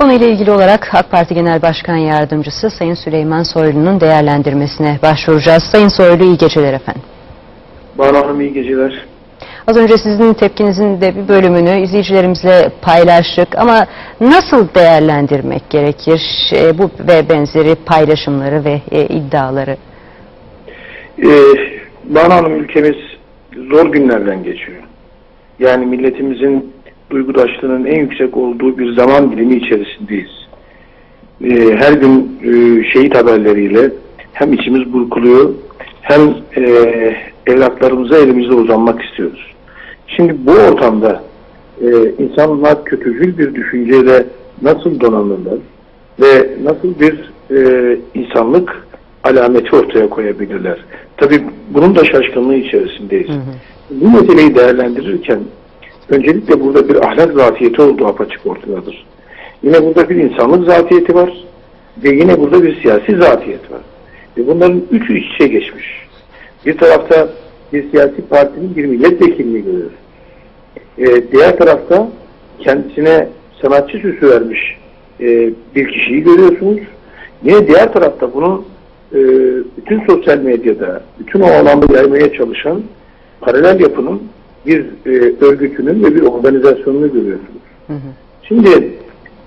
Konuyla ilgili olarak AK Parti Genel Başkan Yardımcısı Sayın Süleyman Soylu'nun değerlendirmesine başvuracağız. Sayın Soylu iyi geceler efendim. Banu Hanım iyi geceler. Az önce sizin tepkinizin de bir bölümünü izleyicilerimizle paylaştık ama nasıl değerlendirmek gerekir e, bu ve benzeri paylaşımları ve e, iddiaları? Ee, Banu Hanım ülkemiz zor günlerden geçiyor. Yani milletimizin duygudaşlığının en yüksek olduğu bir zaman dilimi içerisindeyiz. Ee, her gün e, şehit haberleriyle hem içimiz burkuluyor hem e, evlatlarımıza elimizde uzanmak istiyoruz. Şimdi bu ortamda e, insanlar kötücül bir düşünceyle nasıl donanırlar ve nasıl bir e, insanlık alameti ortaya koyabilirler. Tabii bunun da şaşkınlığı içerisindeyiz. Bu meseleyi değerlendirirken öncelikle burada bir ahlak zatiyeti olduğu apaçık ortadadır. Yine burada bir insanlık zatiyeti var ve yine burada bir siyasi zatiyet var. Ve bunların üçü iç içe geçmiş. Bir tarafta bir siyasi partinin bir milletvekilini görüyoruz. Ee, diğer tarafta kendisine sanatçı süsü vermiş e, bir kişiyi görüyorsunuz. Yine diğer tarafta bunu e, bütün sosyal medyada, bütün o alanda yaymaya çalışan paralel yapının bir e, örgütünün ve bir organizasyonunu görüyorsunuz. Hı hı. Şimdi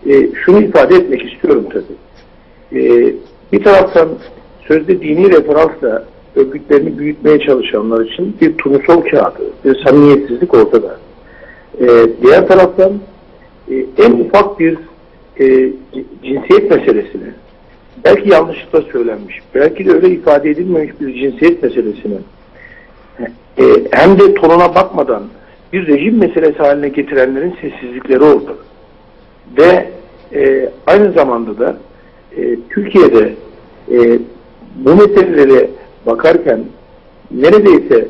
e, şunu ifade etmek istiyorum tabii. E, bir taraftan sözde dini referansla örgütlerini büyütmeye çalışanlar için bir turnusol kağıdı, bir samimiyetsizlik ortada. E, diğer taraftan e, en ufak bir e, cinsiyet meselesine, belki yanlışlıkla söylenmiş, belki de öyle ifade edilmemiş bir cinsiyet meselesine e, hem de tonuna bakmadan bir rejim meselesi haline getirenlerin sessizlikleri ortada. Ve e, aynı zamanda da e, Türkiye'de e, bu meselelere bakarken neredeyse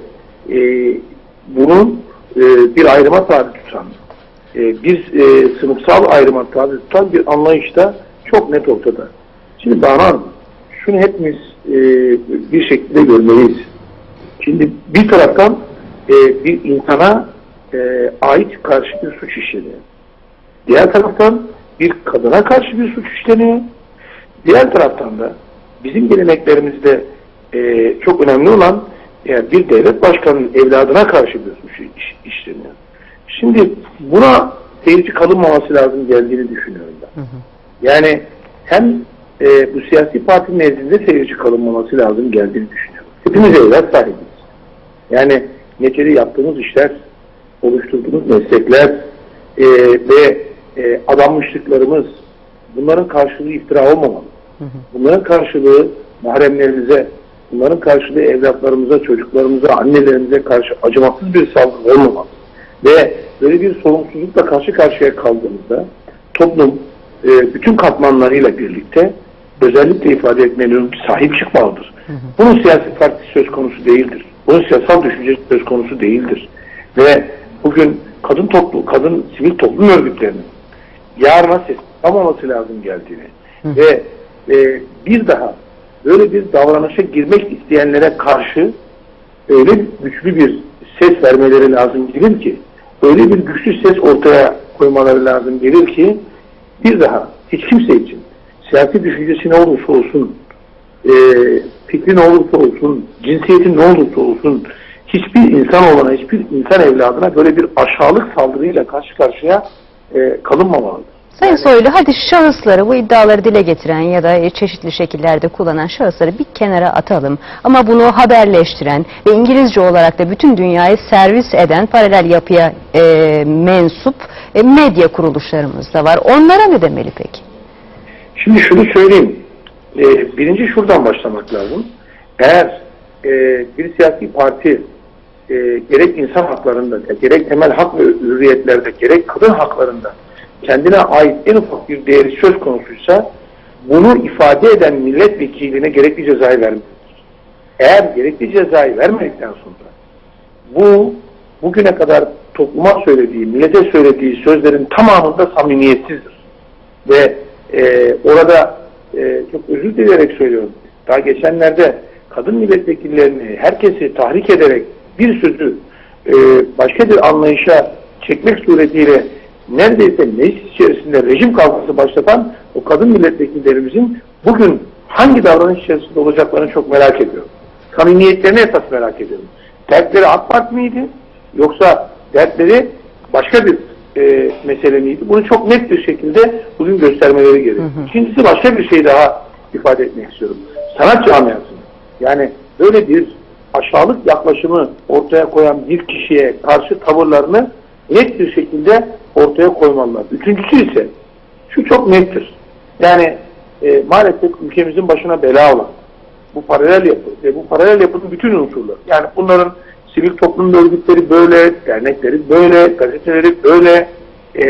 e, bunun e, bir ayrıma tabi tutan, e, bir e, sınıfsal ayrıma tabi tutan bir anlayışta çok net ortada. Şimdi Hanım, şunu hepimiz e, bir şekilde görmeliyiz. Şimdi bir taraftan e, bir insana e, ait karşı bir suç işleniyor. Diğer taraftan bir kadına karşı bir suç işleniyor. Diğer taraftan da bizim geleneklerimizde e, çok önemli olan yani bir devlet başkanının evladına karşı bir suç iş- işleniyor. Şimdi buna seyirci kalınmaması lazım geldiğini düşünüyorum ben. Hı hı. Yani hem e, bu siyasi parti nezdinde seyirci kalınmaması lazım geldiğini düşünüyorum. Hepimiz evlat sahibiyiz. Yani neticede yaptığımız işler, oluşturduğumuz meslekler e, ve e, adanmışlıklarımız bunların karşılığı iftira olmamalı. Hı hı. Bunların karşılığı mahremlerimize, bunların karşılığı evlatlarımıza, çocuklarımıza, annelerimize karşı acımasız bir saldırı olmamalı. Ve böyle bir sorumsuzlukla karşı karşıya kaldığımızda toplum e, bütün katmanlarıyla birlikte özellikle ifade etmenin sahip çıkmalıdır. Bunun siyasi parti söz konusu değildir. Bunun siyasal düşünce söz konusu değildir. Ve bugün kadın toplu, kadın sivil toplum örgütlerinin yarına ses tutamaması lazım geldiğini Hı. ve e, bir daha böyle bir davranışa girmek isteyenlere karşı öyle güçlü bir ses vermeleri lazım gelir ki öyle bir güçlü ses ortaya koymaları lazım gelir ki bir daha hiç kimse için siyasi düşüncesi ne olursa olsun e, fikri ne olursa olsun cinsiyeti ne olursa olsun hiçbir insan olana hiçbir insan evladına böyle bir aşağılık saldırıyla karşı karşıya e, kalınmamalıdır. Sayın Soylu hadi şahısları bu iddiaları dile getiren ya da çeşitli şekillerde kullanan şahısları bir kenara atalım. Ama bunu haberleştiren ve İngilizce olarak da bütün dünyayı servis eden paralel yapıya e, mensup e, medya kuruluşlarımız da var. Onlara ne demeli peki? Şimdi şunu söyleyeyim. Ee, birinci şuradan başlamak lazım. Eğer e, bir siyasi parti e, gerek insan haklarında, gerek temel hak ve hürriyetlerde, gerek kadın haklarında kendine ait en ufak bir değeri söz konusuysa bunu ifade eden milletvekiline gerekli cezayı vermelidir. Eğer gerekli cezayı vermedikten sonra bu bugüne kadar topluma söylediği, millete söylediği sözlerin tamamında samimiyetsizdir ve e, orada e, çok özür dileyerek söylüyorum. Daha geçenlerde kadın milletvekillerini, herkesi tahrik ederek bir sözü e, başka bir anlayışa çekmek suretiyle neredeyse meclis içerisinde rejim kavgası başlatan o kadın milletvekillerimizin bugün hangi davranış içerisinde olacaklarını çok merak ediyorum. Samimiyetlerini esas merak ediyorum. Dertleri AK Parti miydi? Yoksa dertleri başka bir e, mesele miydi? Bunu çok net bir şekilde bugün göstermeleri gerekiyor. İkincisi başka bir şey daha ifade etmek istiyorum. Sanat camiasını. Yani böyle bir aşağılık yaklaşımı ortaya koyan bir kişiye karşı tavırlarını net bir şekilde ortaya koymalılar. Üçüncüsü ise şu çok nettir. Yani e, maalesef ülkemizin başına bela olan bu paralel yapı ve bu paralel yapının bütün unsurları. Yani bunların sivil toplum örgütleri böyle, dernekleri böyle, gazeteleri böyle, e,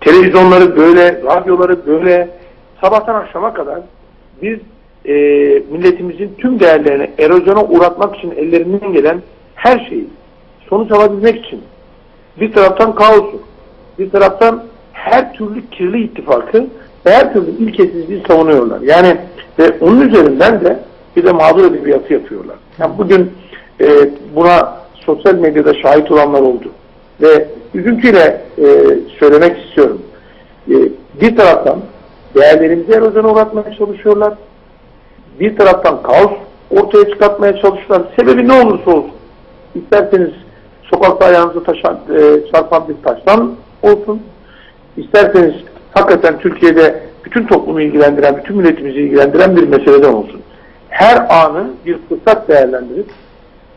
televizyonları böyle, radyoları böyle, sabahtan akşama kadar biz e, milletimizin tüm değerlerini erozyona uğratmak için ellerinden gelen her şeyi sonuç alabilmek için bir taraftan kaosu, bir taraftan her türlü kirli ittifakı ve her türlü ilkesizliği savunuyorlar. Yani ve onun üzerinden de bir de mağdur edebiyatı yapıyorlar. Yani bugün e, buna sosyal medyada şahit olanlar oldu. Ve üzüntüyle e, söylemek istiyorum. E, bir taraftan değerlerimizi erozyona uğratmaya çalışıyorlar. Bir taraftan kaos ortaya çıkartmaya çalışıyorlar. Sebebi ne olursa olsun. İsterseniz sokakta ayağınızı taşan, e, çarpan bir taştan olsun. İsterseniz hakikaten Türkiye'de bütün toplumu ilgilendiren, bütün milletimizi ilgilendiren bir meseleden olsun. Her anı bir fırsat değerlendirip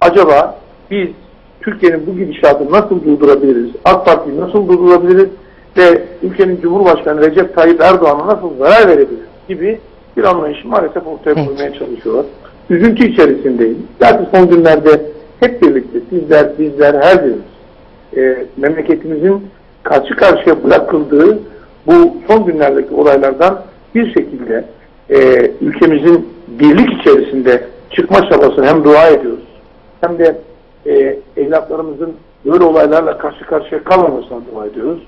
acaba biz Türkiye'nin bu gidişatını nasıl durdurabiliriz? AK Parti'yi nasıl durdurabiliriz? Ve ülkenin Cumhurbaşkanı Recep Tayyip Erdoğan'a nasıl zarar verebiliriz? Gibi bir anlayışı maalesef ortaya koymaya çalışıyorlar. Üzüntü içerisindeyim. Zaten son günlerde hep birlikte sizler, bizler, her birimiz e, memleketimizin karşı karşıya bırakıldığı bu son günlerdeki olaylardan bir şekilde e, ülkemizin birlik içerisinde çıkma çabasını hem dua ediyoruz hem de e, evlatlarımızın böyle olaylarla karşı karşıya kalmamasına dua ediyoruz.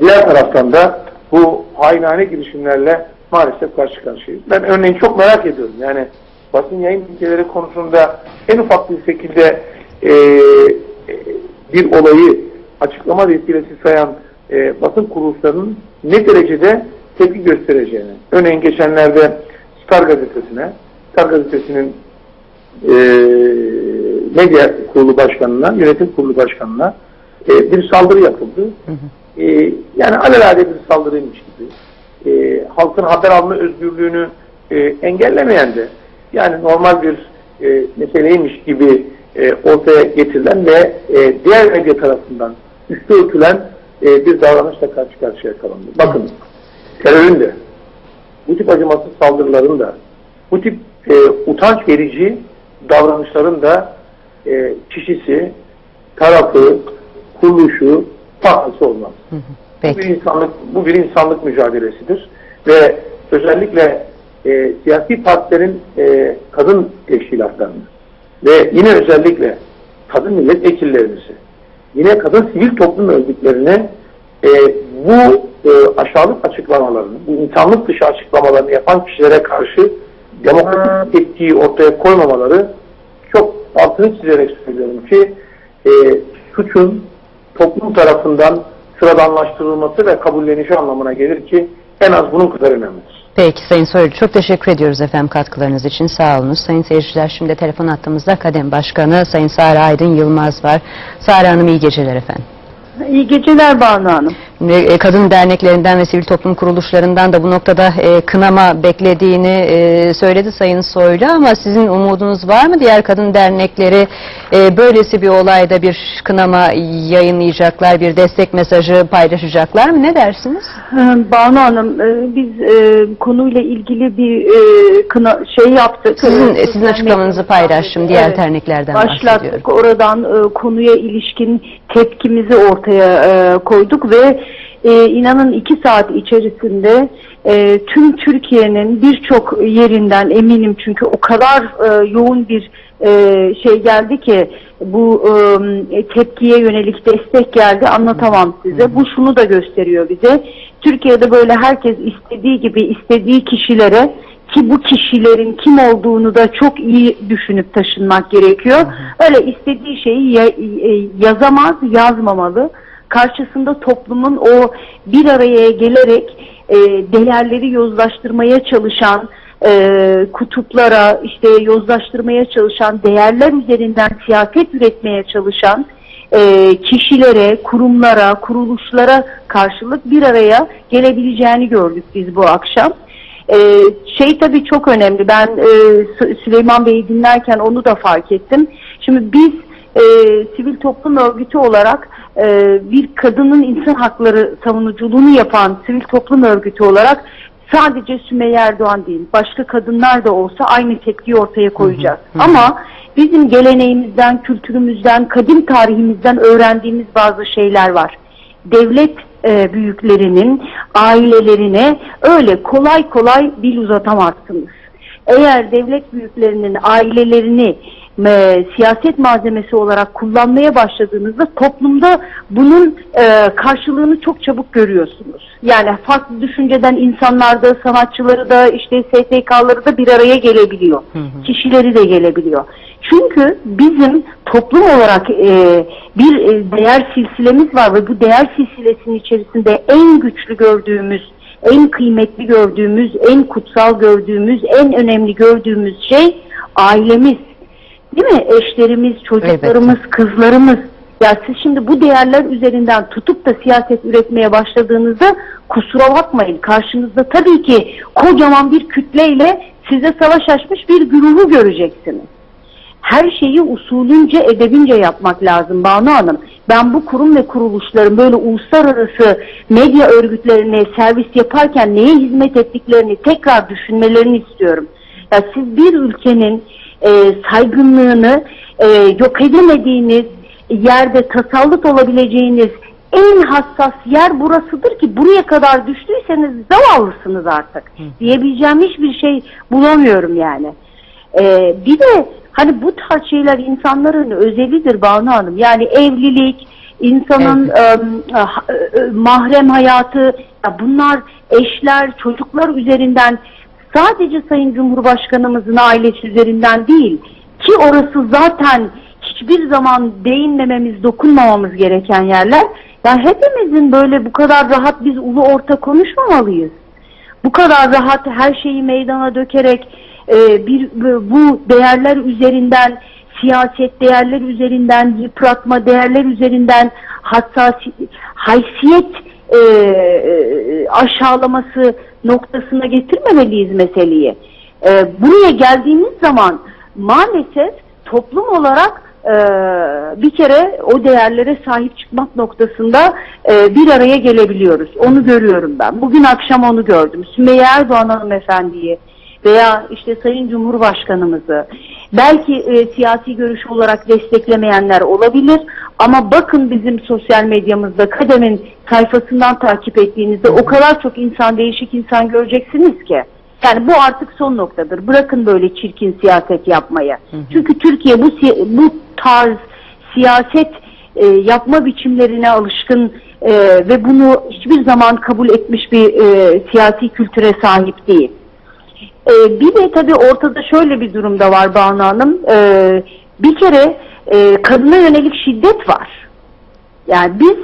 Diğer taraftan da bu hainane girişimlerle maalesef karşı karşıyayız. Ben örneğin çok merak ediyorum. Yani basın yayın ülkeleri konusunda en ufak bir şekilde e, bir olayı açıklama vesilesi sayan e, basın kuruluşlarının ne derecede tepki göstereceğini. Örneğin geçenlerde Star gazetesine, Star gazetesinin e, medya kurulu başkanına, yönetim kurulu başkanına e, bir saldırı yapıldı. E, yani alelade bir saldırıymış gibi. E, halkın haber alma özgürlüğünü e, engellemeyen de yani normal bir e, meseleymiş gibi e, ortaya getirilen ve e, diğer medya tarafından üstü örtülen e, bir davranışla karşı karşıya kalındı. Bakın terörün de bu tip acımasız saldırıların da bu tip e, utanç verici davranışların da e, kişisi, tarafı, kuruluşu, farklısı olmaz. Hı hı. Bu bir Peki. insanlık, bu bir insanlık mücadelesidir. Ve özellikle e, siyasi partilerin e, kadın teşkilatlarını ve yine özellikle kadın milletvekillerimizi, yine kadın sivil toplum örgütlerine e, bu e, aşağılık açıklamalarını, bu insanlık dışı açıklamalarını yapan kişilere karşı demokratik tepkiyi ortaya koymamaları altını çizerek söylüyorum ki e, suçun toplum tarafından sıradanlaştırılması ve kabullenişi anlamına gelir ki en az bunun kadar önemlidir. Peki Sayın Soylu çok teşekkür ediyoruz efendim katkılarınız için sağ olunuz. Sayın seyirciler şimdi telefon attığımızda Kadem Başkanı Sayın Sara Aydın Yılmaz var. Sara Hanım iyi geceler efendim. İyi geceler Banu Hanım. E, Kadın derneklerinden ve sivil toplum kuruluşlarından da bu noktada e, kınama beklediğini e, söyledi Sayın Soylu ama sizin umudunuz var mı? Diğer kadın dernekleri e, böylesi bir olayda bir kınama yayınlayacaklar, bir destek mesajı paylaşacaklar mı? Ne dersiniz? Ee, Banu Hanım e, biz e, konuyla ilgili bir e, kına, şey yaptık. Sizin, Ee, sizin açıklamanızı paylaştım. Diğer Evet. derneklerden. Başlattık. Oradan e, konuya ilişkin tepkimizi ortaya e, koyduk ve e, inanın iki saat içerisinde e, tüm Türkiye'nin birçok yerinden eminim çünkü o kadar e, yoğun bir e, şey geldi ki bu e, tepkiye yönelik destek geldi anlatamam size. Bu şunu da gösteriyor bize. Türkiye'de böyle herkes istediği gibi istediği kişilere ki bu kişilerin kim olduğunu da çok iyi düşünüp taşınmak gerekiyor. Öyle istediği şeyi e, yazamaz, yazmamalı. Karşısında toplumun o bir araya gelerek e, değerleri yozlaştırmaya çalışan e, kutuplara işte yozlaştırmaya çalışan değerler üzerinden siyaset üretmeye çalışan e, kişilere, kurumlara, kuruluşlara karşılık bir araya gelebileceğini gördük biz bu akşam. E, şey tabii çok önemli. Ben e, Sü- Süleyman Bey'i dinlerken onu da fark ettim. Şimdi biz e, sivil toplum örgütü olarak e, bir kadının insan hakları savunuculuğunu yapan sivil toplum örgütü olarak sadece Sümeyye Erdoğan değil, başka kadınlar da olsa aynı tepkiyi ortaya koyacağız. Ama bizim geleneğimizden, kültürümüzden, kadim tarihimizden öğrendiğimiz bazı şeyler var. Devlet e, büyüklerinin ailelerine öyle kolay kolay dil uzatamazsınız. Eğer devlet büyüklerinin ailelerini e, siyaset malzemesi olarak kullanmaya başladığınızda toplumda bunun e, karşılığını çok çabuk görüyorsunuz. Yani farklı düşünceden insanlar da sanatçıları da işte STK'ları da bir araya gelebiliyor. Kişileri de gelebiliyor. Çünkü bizim toplum olarak e, bir e, değer silsilemiz var ve bu değer silsilesinin içerisinde en güçlü gördüğümüz en kıymetli gördüğümüz, en kutsal gördüğümüz, en önemli gördüğümüz şey ailemiz. Değil mi? Eşlerimiz, çocuklarımız, kızlarımız. Ya siz şimdi bu değerler üzerinden tutup da siyaset üretmeye başladığınızda kusura bakmayın. Karşınızda tabii ki kocaman bir kütleyle size savaş açmış bir güruhu göreceksiniz her şeyi usulünce edebince yapmak lazım Banu Hanım. Ben bu kurum ve kuruluşların böyle uluslararası medya örgütlerine servis yaparken neye hizmet ettiklerini tekrar düşünmelerini istiyorum. Ya siz bir ülkenin e, saygınlığını e, yok edemediğiniz yerde tasallut olabileceğiniz en hassas yer burasıdır ki buraya kadar düştüyseniz zavallısınız artık. Diyebileceğim hiçbir şey bulamıyorum yani. Ee, bir de hani bu tarz şeyler insanların özelidir Banu Hanım. Yani evlilik, insanın ha- e, mahrem hayatı, ya bunlar eşler, çocuklar üzerinden sadece Sayın Cumhurbaşkanımızın ailesi üzerinden değil ki orası zaten hiçbir zaman değinmememiz, dokunmamamız gereken yerler. Ya hepimizin böyle bu kadar rahat biz ulu orta konuşmamalıyız bu kadar rahat her şeyi meydana dökerek e, bir bu değerler üzerinden siyaset değerler üzerinden yıpratma değerler üzerinden hassasi haysiyet e, e, aşağılaması noktasına getirmemeliyiz meseleyi. E, buraya geldiğimiz zaman maalesef toplum olarak e, bir kere o değerlere sahip çıkmak noktasında e, bir araya gelebiliyoruz. Onu görüyorum ben. Bugün akşam onu gördüm. Sümeyye Erdoğan hanımefendiyi veya işte Sayın Cumhurbaşkanımızı belki e, siyasi görüş olarak desteklemeyenler olabilir ama bakın bizim sosyal medyamızda Kadem'in sayfasından takip ettiğinizde o kadar çok insan değişik insan göreceksiniz ki. Yani bu artık son noktadır. Bırakın böyle çirkin siyaset yapmayı. Çünkü Türkiye bu bu tarz siyaset e, yapma biçimlerine alışkın e, ve bunu hiçbir zaman kabul etmiş bir e, siyasi kültüre sahip değil. E, bir de tabii ortada şöyle bir durumda var Banu Hanım. E, bir kere e, kadına yönelik şiddet var. Yani biz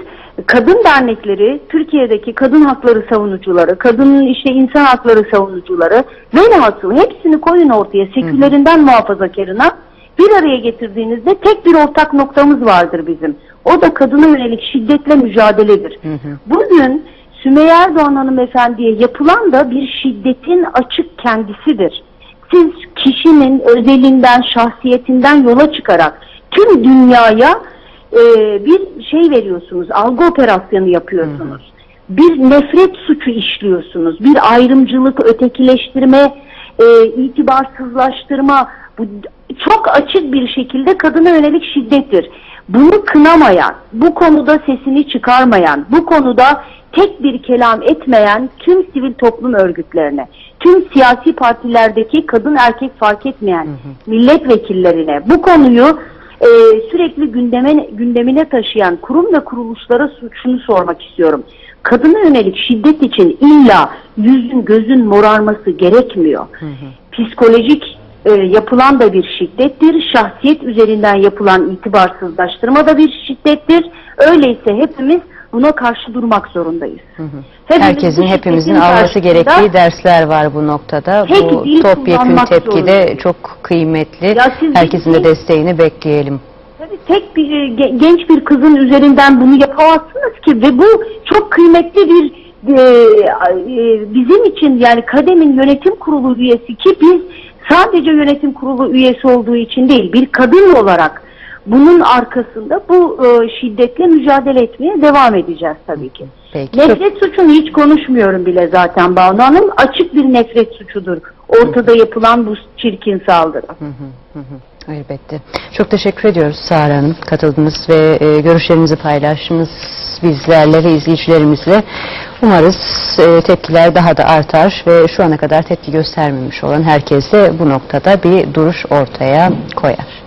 kadın dernekleri, Türkiye'deki kadın hakları savunucuları, kadının işte insan hakları savunucuları velhasıl hepsini koyun ortaya sekülerinden muhafazakarına bir araya getirdiğinizde tek bir ortak noktamız vardır bizim. O da kadına yönelik şiddetle mücadeledir. Bugün Sümeyye Erdoğan hanımefendiye yapılan da bir şiddetin açık kendisidir. Siz kişinin özelinden, şahsiyetinden yola çıkarak tüm dünyaya e, bir şey veriyorsunuz, algı operasyonu yapıyorsunuz. Bir nefret suçu işliyorsunuz, bir ayrımcılık, ötekileştirme, e, itibarsızlaştırma, bu çok açık bir şekilde kadına yönelik şiddettir. Bunu kınamayan, bu konuda sesini çıkarmayan, bu konuda tek bir kelam etmeyen tüm sivil toplum örgütlerine, tüm siyasi partilerdeki kadın erkek fark etmeyen milletvekillerine bu konuyu e, sürekli gündeme, gündemine taşıyan kurum ve kuruluşlara şunu sormak istiyorum. Kadına yönelik şiddet için illa yüzün gözün morarması gerekmiyor. Psikolojik e, yapılan da bir şiddettir. Şahsiyet üzerinden yapılan itibarsızlaştırma da bir şiddettir. Öyleyse hepimiz buna karşı durmak zorundayız. Hepimiz Herkesin hepimizin alması gerektiği dersler var bu noktada. Bu topyekün tepki de çok kıymetli. Herkesin de bir- desteğini bekleyelim. Tabii tek bir e, ge- genç bir kızın üzerinden bunu yapamazsınız ki ve bu çok kıymetli bir e, e, bizim için yani Kadem'in yönetim kurulu üyesi ki biz sadece yönetim kurulu üyesi olduğu için değil bir kadın olarak bunun arkasında bu e, şiddetle mücadele etmeye devam edeceğiz tabii ki. Peki. Nefret suçunu hiç konuşmuyorum bile zaten Banu Hanım. Açık bir nefret suçudur. Ortada yapılan bu çirkin saldırı. Hı, hı hı. Elbette. Çok teşekkür ediyoruz Sara Hanım. Katıldınız ve e, görüşlerinizi paylaştınız bizlerle ve izleyicilerimizle. Umarız e, tepkiler daha da artar ve şu ana kadar tepki göstermemiş olan herkes de bu noktada bir duruş ortaya koyar.